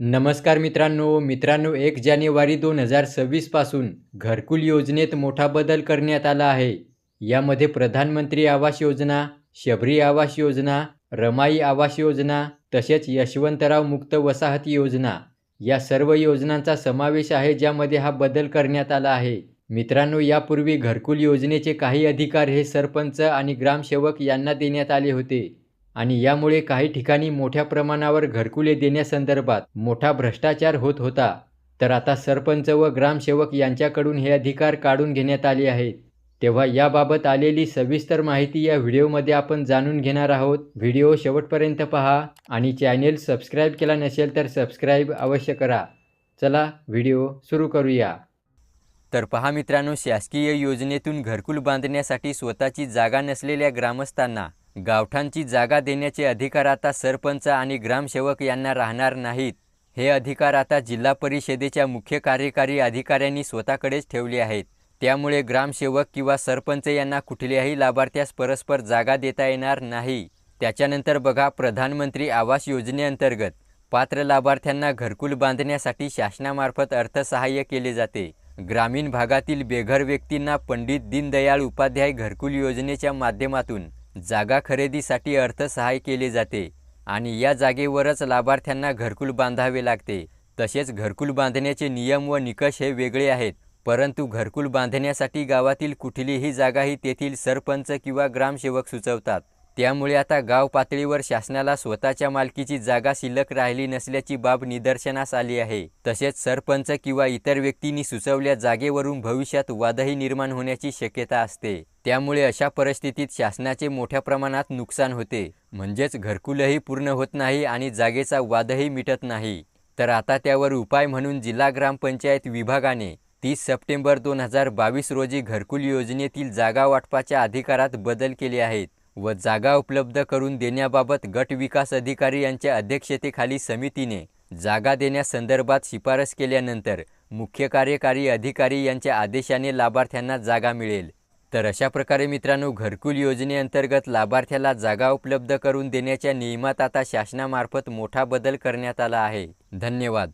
नमस्कार मित्रांनो मित्रांनो एक जानेवारी दोन हजार सव्वीसपासून घरकुल योजनेत मोठा बदल करण्यात आला आहे. यामध्ये प्रधानमंत्री आवास योजना शबरी आवास योजना रमाई आवास योजना तसेच यशवंतराव मुक्त वसाहत योजना या सर्व योजनांचा समावेश आहे ज्यामध्ये हा बदल करण्यात आला आहे. मित्रांनो यापूर्वी घरकुल योजनेचे काही अधिकार हे सरपंच आणि ग्रामसेवक यांना देण्यात आले होते. आणि यामुळे काही ठिकाणी मोठ्या प्रमाणावर घरकुले देण्यासंदर्भात मोठा भ्रष्टाचार होत होता. तर आता सरपंच व ग्रामसेवक यांच्याकडून हे अधिकार काढून घेण्यात आले आहेत. तेव्हा याबाबत आलेली सविस्तर माहिती या व्हिडिओमध्ये आपण जाणून घेणार आहोत. व्हिडिओ शेवटपर्यंत पहा आणि चॅनेल सबस्क्राईब केला नसेल तर सबस्क्राईब अवश्य करा. चला व्हिडिओ सुरू करूया. तर पहा मित्रांनो शासकीय योजनेतून घरकुल बांधण्यासाठी स्वतःची जागा नसलेल्या ग्रामस्थांना गावठांची जागा देण्याचे अधिकार आता सरपंच आणि ग्रामसेवक यांना राहणार नाहीत. हे अधिकार आता जिल्हा परिषदेच्या मुख्य कार्यकारी अधिकाऱ्यांनी स्वतःकडेच ठेवले आहेत. त्यामुळे ग्रामसेवक किंवा सरपंच यांना कुठल्याही लाभार्थ्यास परस्पर जागा देता येणार नाही. त्याच्यानंतर बघा प्रधानमंत्री आवास योजनेअंतर्गत पात्र लाभार्थ्यांना घरकुल बांधण्यासाठी शासनामार्फत अर्थसहाय्य केले जाते. ग्रामीण भागातील बेघर व्यक्तींना पंडित दीनदयाळ उपाध्याय घरकुल योजनेच्या माध्यमातून जागा खरेदीसाठी अर्थसहाय्य केले जाते आणि या जागेवरच लाभार्थ्यांना घरकुल बांधावे लागते. तसेच घरकुल बांधण्याचे नियम व निकष हे वेगळे आहेत परंतु घरकुल बांधण्यासाठी गावातील कुठलीही जागा ही तेथील सरपंच किंवा ग्रामसेवक सुचवतात. त्यामुळे आता गाव पातळीवर शासनाला स्वतःच्या मालकीची जागा शिल्लक राहिली नसल्याची बाब निदर्शनास आली आहे. तसेच सरपंच किंवा इतर व्यक्तींनी सुचवल्या जागेवरून भविष्यात वादही निर्माण होण्याची शक्यता असते. त्यामुळे अशा परिस्थितीत शासनाचे मोठ्या प्रमाणात नुकसान होते. म्हणजेच घरकुलही पूर्ण होत नाही आणि जागेचा वादही मिटत नाही. तर आता त्यावर उपाय म्हणून जिल्हा ग्रामपंचायत विभागाने तीस सप्टेंबर दोन हजार बावीस रोजी घरकुल योजनेतील जागा वाटपाच्या अधिकारात बदल केले आहेत. व जागा उपलब्ध करून देण्याबाबत गट विकास अधिकारी यांच्या अध्यक्षतेखाली समितीने जागा देण्यासंदर्भात शिफारस केल्यानंतर मुख्य कार्यकारी अधिकारी यांच्या आदेशाने लाभार्थ्यांना जागा मिळेल. तर अशा प्रकारे मित्रांनो घरकुल योजनेअंतर्गत लाभार्थ्याला जागा उपलब्ध करून देण्याच्या नियमात आता शासनामार्फत मोठा बदल करण्यात आला आहे. धन्यवाद.